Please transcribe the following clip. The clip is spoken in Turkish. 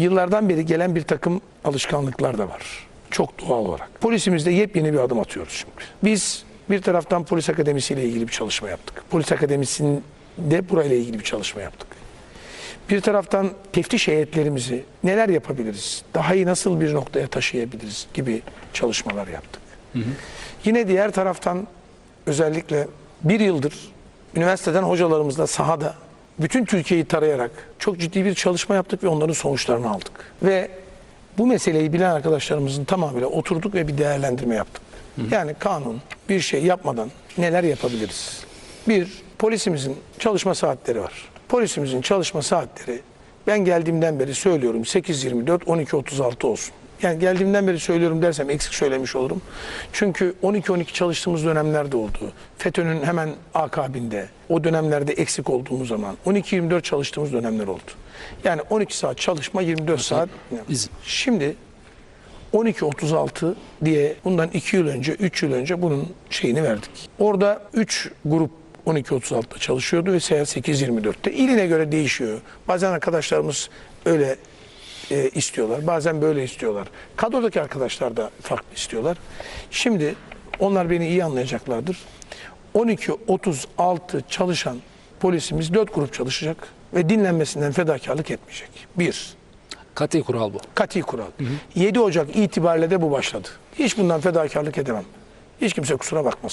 yıllardan beri gelen bir takım alışkanlıklar da var. Çok doğal olarak. Polisimizde yepyeni bir adım atıyoruz şimdi. Biz bir taraftan polis akademisiyle ilgili bir çalışma yaptık. Polis akademisinde burayla ilgili bir çalışma yaptık. Bir taraftan teftiş heyetlerimizi neler yapabiliriz, daha iyi nasıl bir noktaya taşıyabiliriz gibi çalışmalar yaptık. Yine diğer taraftan özellikle bir yıldır üniversiteden hocalarımızla sahada bütün Türkiye'yi tarayarak çok ciddi bir çalışma yaptık ve onların sonuçlarını aldık. Ve bu meseleyi bilen arkadaşlarımızın tamamıyla oturduk ve bir değerlendirme yaptık. Yani kanun bir şey yapmadan neler yapabiliriz? Bir, polisimizin çalışma saatleri var. Polisimizin çalışma saatleri ben geldiğimden beri söylüyorum 8.24 12.36 olsun. Yani geldiğimden beri söylüyorum dersem eksik söylemiş olurum. Çünkü 12-12 çalıştığımız dönemlerde oldu. FETÖ'nün hemen akabinde o dönemlerde eksik olduğumuz zaman 12-24 çalıştığımız dönemler oldu. Yani 12 saat çalışma 24 saat. izin. Şimdi 12.36 diye bundan 2 yıl önce, 3 yıl önce bunun şeyini verdik. Orada 3 grup 12.36'da çalışıyordu ve seyahat 8.24'te. İline göre değişiyor. Bazen arkadaşlarımız öyle e, istiyorlar. Bazen böyle istiyorlar. Kadrodaki arkadaşlar da farklı istiyorlar. Şimdi onlar beni iyi anlayacaklardır. 12.36 çalışan polisimiz 4 grup çalışacak ve dinlenmesinden fedakarlık etmeyecek. Bir, Kati kural bu. Kati kural. 7 Ocak itibariyle de bu başladı. Hiç bundan fedakarlık edemem. Hiç kimse kusura bakmasın.